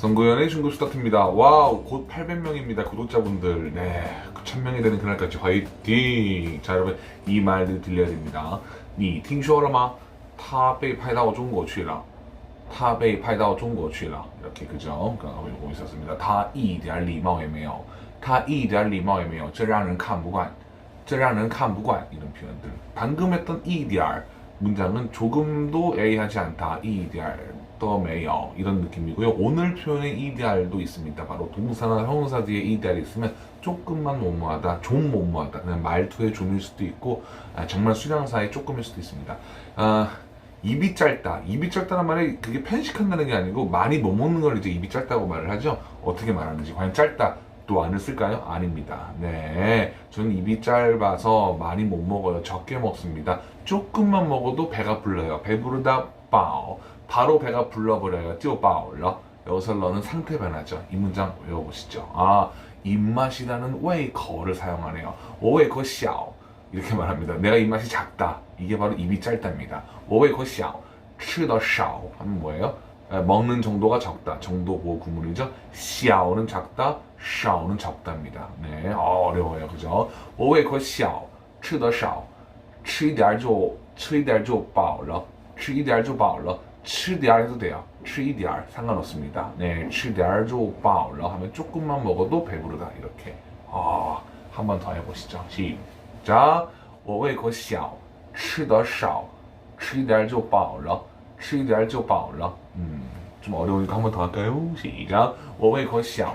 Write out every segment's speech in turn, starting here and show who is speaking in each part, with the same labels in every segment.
Speaker 1: 선구연의 중급 스타트입니다. 와우, 곧 800명입니다. 구독자분들. 네, 1000명이 되는 그날까지 화이팅! 자, 여러분, 이 말들 들려야 됩니다. 你听说了吗?他被派到中国去了.他被派到中国去了. 이렇게, 그죠? 그거 보고 있었습니다. 他一点礼貌也没有.他一点礼貌也没有.这让人看不惯.这让人看不惯. 이런 표현들. 방금 했던 一点 문장은 조금도 애매하지 않다. 一点 더 매요 이런 느낌이고요. 오늘 표현의 이데알도 있습니다. 바로 동사나 형용사 뒤에 이데알이 있으면 조금만 못모하다, 좀 못모하다. 그냥 말투의 좀일 수도 있고 아, 정말 수량사의 조금일 수도 있습니다. 아, 입이 짧다. 입이 짧다는 말이 그게 편식한다는 게 아니고 많이 못 먹는 걸 이제 입이 짧다고 말을 하죠. 어떻게 말하는지 과연 짧다. 또 안을 쓸까요? 아닙니다. 네. 저는 입이 짧아서 많이 못 먹어요. 적게 먹습니다. 조금만 먹어도 배가 불러요. 배부르다, 빠오. 바로 배가 불러버려요. 띠오빠올러. 여기서 러는 상태 변화죠. 이 문장 외워보시죠. 아, 입맛이라는 웨이커를 사용하네요. 오웨이커 샤오. 이렇게 말합니다. 내가 입맛이 작다. 이게 바로 입이 짧답니다. 오웨이커 샤오. 吃的少 하면 뭐예요? 에, 먹는 정도가 적다. 정도 보호 구문이죠. 샤오는 작다. 샤오는 적답니다. 네, 어려워요. 그죠? 오웨이커 샤오. 吃的少吃一点就吃一点就饱了 吃一点就饱了吃点 해도 돼요. 吃一点 상관없습니다. 네, 吃点就饱了 하면 조금만 먹어도 배부르다 이렇게. 아, 한 번 더 해보시죠. 시작. 我胃口小吃得少吃一点就饱了吃一点就饱了 음, 좀 어려우니까 한 번 더 할까요? 시작. 我胃口小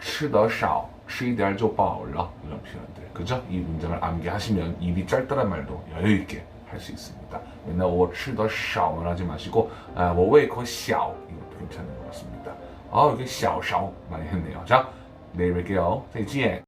Speaker 1: 吃得少吃一点就饱了 이런 표현들. 그죠? 이 문장을 암기하시면 입이 짧다란 말도 여유 있게 할 수 있습니다. 맨날 我吃得少만 하지 마시고 아, 我胃口小 이것도 괜찮은 것 같습니다. 아, 이렇게 小少 많이 했네요. 자, 내일 뵐게요. 再见.